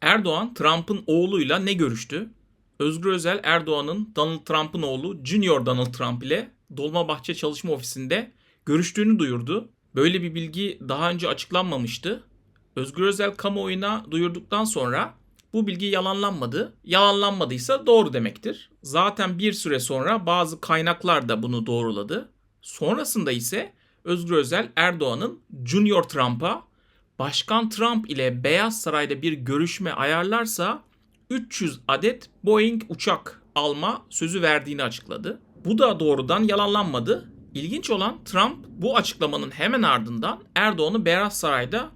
Erdoğan Trump'ın oğluyla ne görüştü? Özgür Özel Erdoğan'ın Donald Trump'ın oğlu Junior Donald Trump ile Dolmabahçe Çalışma Ofisi'nde görüştüğünü duyurdu. Böyle bir bilgi daha önce açıklanmamıştı. Özgür Özel kamuoyuna duyurduktan sonra bu bilgi yalanlanmadı. Yalanlanmadıysa doğru demektir. Zaten bir süre sonra bazı kaynaklar da bunu doğruladı. Sonrasında ise Özgür Özel Erdoğan'ın Junior Trump'a Başkan Trump ile Beyaz Saray'da bir görüşme ayarlarsa 300 adet Boeing uçak alma sözü verdiğini açıkladı. Bu da doğrudan yalanlanmadı. İlginç olan Trump bu açıklamanın hemen ardından Erdoğan'ı Beyaz Saray'da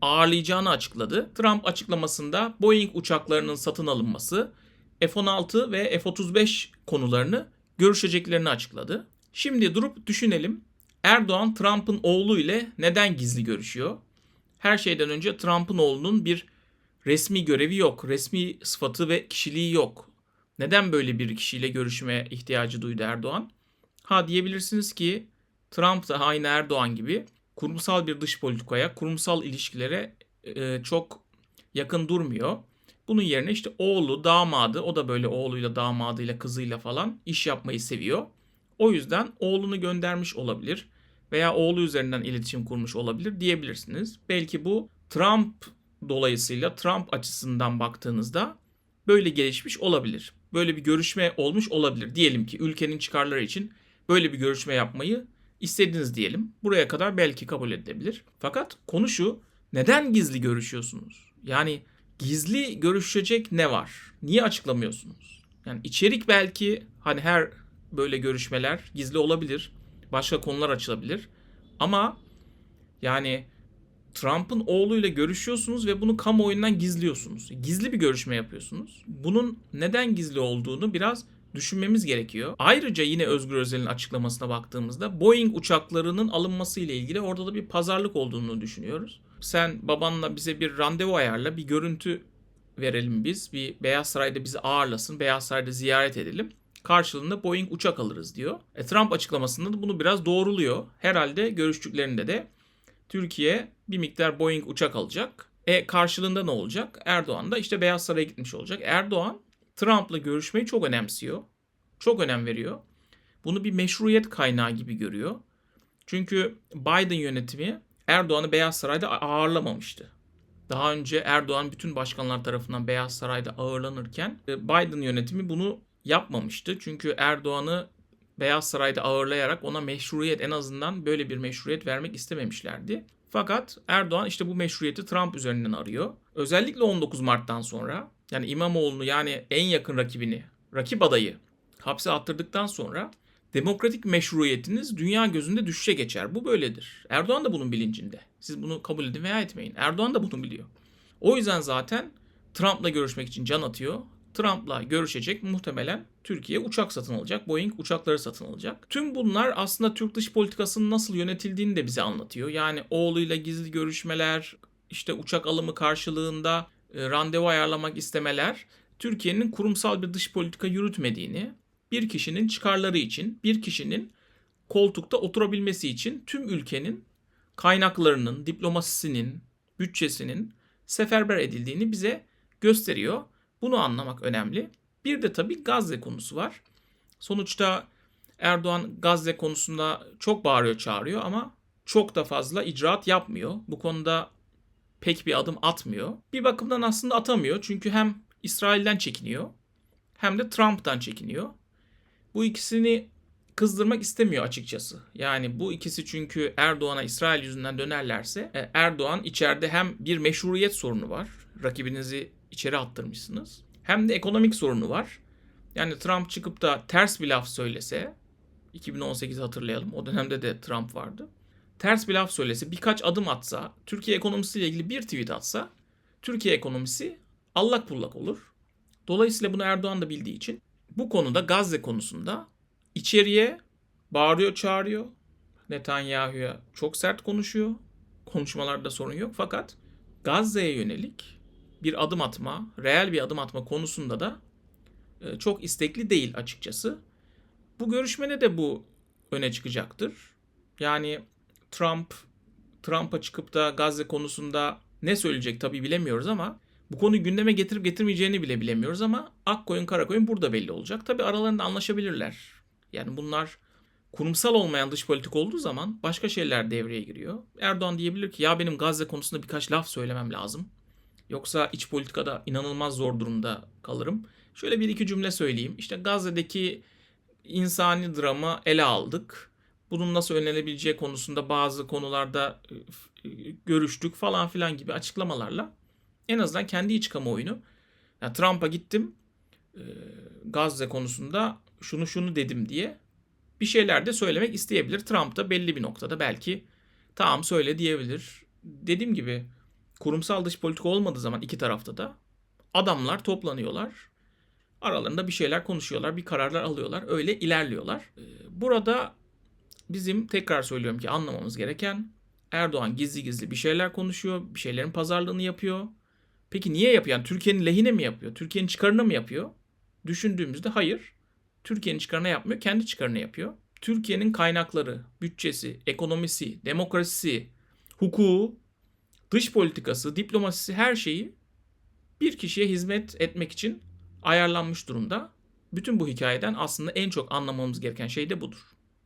ağırlayacağını açıkladı. Trump açıklamasında Boeing uçaklarının satın alınması, F-16 ve F-35 konularını görüşeceklerini açıkladı. Şimdi durup düşünelim. Erdoğan Trump'ın oğlu ile neden gizli görüşüyor? Her şeyden önce Trump'ın oğlunun bir resmi görevi yok, resmi sıfatı ve kişiliği yok. Neden böyle bir kişiyle görüşmeye ihtiyacı duydu Erdoğan? Ha diyebilirsiniz ki Trump da aynı Erdoğan gibi kurumsal bir dış politikaya, kurumsal ilişkilere e, çok yakın durmuyor. Bunun yerine işte oğlu, damadı, o da böyle oğluyla, damadıyla, kızıyla falan iş yapmayı seviyor. O yüzden oğlunu göndermiş olabilir veya oğlu üzerinden iletişim kurmuş olabilir diyebilirsiniz. Belki bu Trump dolayısıyla Trump açısından baktığınızda böyle gelişmiş olabilir. Böyle bir görüşme olmuş olabilir. Diyelim ki ülkenin çıkarları için böyle bir görüşme yapmayı istediniz diyelim. Buraya kadar belki kabul edilebilir. Fakat konu şu neden gizli görüşüyorsunuz? Yani gizli görüşecek ne var? Niye açıklamıyorsunuz? Yani içerik belki hani her böyle görüşmeler gizli olabilir. Başka konular açılabilir. Ama yani Trump'ın oğluyla görüşüyorsunuz ve bunu kamuoyundan gizliyorsunuz. Gizli bir görüşme yapıyorsunuz. Bunun neden gizli olduğunu biraz düşünmemiz gerekiyor. Ayrıca yine Özgür Özel'in açıklamasına baktığımızda Boeing uçaklarının alınması ile ilgili orada da bir pazarlık olduğunu düşünüyoruz. Sen babanla bize bir randevu ayarla, bir görüntü verelim biz. Bir Beyaz Saray'da bizi ağırlasın, Beyaz Saray'da ziyaret edelim. Karşılığında Boeing uçak alırız diyor. E, Trump açıklamasında da bunu biraz doğruluyor. Herhalde görüştüklerinde de Türkiye bir miktar Boeing uçak alacak. E karşılığında ne olacak? Erdoğan da işte Beyaz Saray'a gitmiş olacak. Erdoğan Trump'la görüşmeyi çok önemsiyor. Çok önem veriyor. Bunu bir meşruiyet kaynağı gibi görüyor. Çünkü Biden yönetimi Erdoğan'ı Beyaz Saray'da ağırlamamıştı. Daha önce Erdoğan bütün başkanlar tarafından Beyaz Saray'da ağırlanırken e, Biden yönetimi bunu yapmamıştı. Çünkü Erdoğan'ı Beyaz Saray'da ağırlayarak ona meşruiyet en azından böyle bir meşruiyet vermek istememişlerdi. Fakat Erdoğan işte bu meşruiyeti Trump üzerinden arıyor. Özellikle 19 Mart'tan sonra yani İmamoğlu'nu yani en yakın rakibini, rakip adayı hapse attırdıktan sonra demokratik meşruiyetiniz dünya gözünde düşüşe geçer. Bu böyledir. Erdoğan da bunun bilincinde. Siz bunu kabul edin veya etmeyin. Erdoğan da bunu biliyor. O yüzden zaten Trump'la görüşmek için can atıyor. Trump'la görüşecek muhtemelen Türkiye uçak satın alacak. Boeing uçakları satın alacak. Tüm bunlar aslında Türk dış politikasının nasıl yönetildiğini de bize anlatıyor. Yani oğluyla gizli görüşmeler, işte uçak alımı karşılığında e, randevu ayarlamak istemeler Türkiye'nin kurumsal bir dış politika yürütmediğini, bir kişinin çıkarları için, bir kişinin koltukta oturabilmesi için tüm ülkenin kaynaklarının, diplomasisinin, bütçesinin seferber edildiğini bize gösteriyor. Bunu anlamak önemli. Bir de tabii Gazze konusu var. Sonuçta Erdoğan Gazze konusunda çok bağırıyor çağırıyor ama çok da fazla icraat yapmıyor. Bu konuda pek bir adım atmıyor. Bir bakımdan aslında atamıyor çünkü hem İsrail'den çekiniyor hem de Trump'tan çekiniyor. Bu ikisini kızdırmak istemiyor açıkçası. Yani bu ikisi çünkü Erdoğan'a İsrail yüzünden dönerlerse e, Erdoğan içeride hem bir meşruiyet sorunu var. Rakibinizi içeri attırmışsınız. Hem de ekonomik sorunu var. Yani Trump çıkıp da ters bir laf söylese 2018 hatırlayalım. O dönemde de Trump vardı. Ters bir laf söylese, birkaç adım atsa, Türkiye ekonomisiyle ilgili bir tweet atsa Türkiye ekonomisi allak bullak olur. Dolayısıyla bunu Erdoğan da bildiği için bu konuda Gazze konusunda içeriye bağırıyor çağırıyor. Netanyahu'ya çok sert konuşuyor. Konuşmalarda sorun yok fakat Gazze'ye yönelik bir adım atma, reel bir adım atma konusunda da e, çok istekli değil açıkçası. Bu görüşmede de bu öne çıkacaktır. Yani Trump Trump'a çıkıp da Gazze konusunda ne söyleyecek tabii bilemiyoruz ama Bu konuyu gündeme getirip getirmeyeceğini bile bilemiyoruz ama ak koyun kara koyun burada belli olacak. Tabi aralarında anlaşabilirler. Yani bunlar kurumsal olmayan dış politik olduğu zaman başka şeyler devreye giriyor. Erdoğan diyebilir ki ya benim Gazze konusunda birkaç laf söylemem lazım. Yoksa iç politikada inanılmaz zor durumda kalırım. Şöyle bir iki cümle söyleyeyim. İşte Gazze'deki insani drama ele aldık. Bunun nasıl önlenebileceği konusunda bazı konularda e, görüştük falan filan gibi açıklamalarla en azından kendi iç kamuoyunu yani Trump'a gittim e, Gazze konusunda şunu şunu dedim diye bir şeyler de söylemek isteyebilir. Trump da belli bir noktada belki tamam söyle diyebilir. Dediğim gibi kurumsal dış politika olmadığı zaman iki tarafta da adamlar toplanıyorlar. Aralarında bir şeyler konuşuyorlar, bir kararlar alıyorlar. Öyle ilerliyorlar. Ee, Burada bizim tekrar söylüyorum ki anlamamız gereken Erdoğan gizli gizli bir şeyler konuşuyor, bir şeylerin pazarlığını yapıyor. Peki niye yapıyor? Yani Türkiye'nin lehine mi yapıyor? Türkiye'nin çıkarına mı yapıyor? Düşündüğümüzde hayır. Türkiye'nin çıkarına yapmıyor, kendi çıkarına yapıyor. Türkiye'nin kaynakları, bütçesi, ekonomisi, demokrasisi, hukuku, dış politikası, diplomasisi her şeyi bir kişiye hizmet etmek için ayarlanmış durumda. Bütün bu hikayeden aslında en çok anlamamız gereken şey de budur.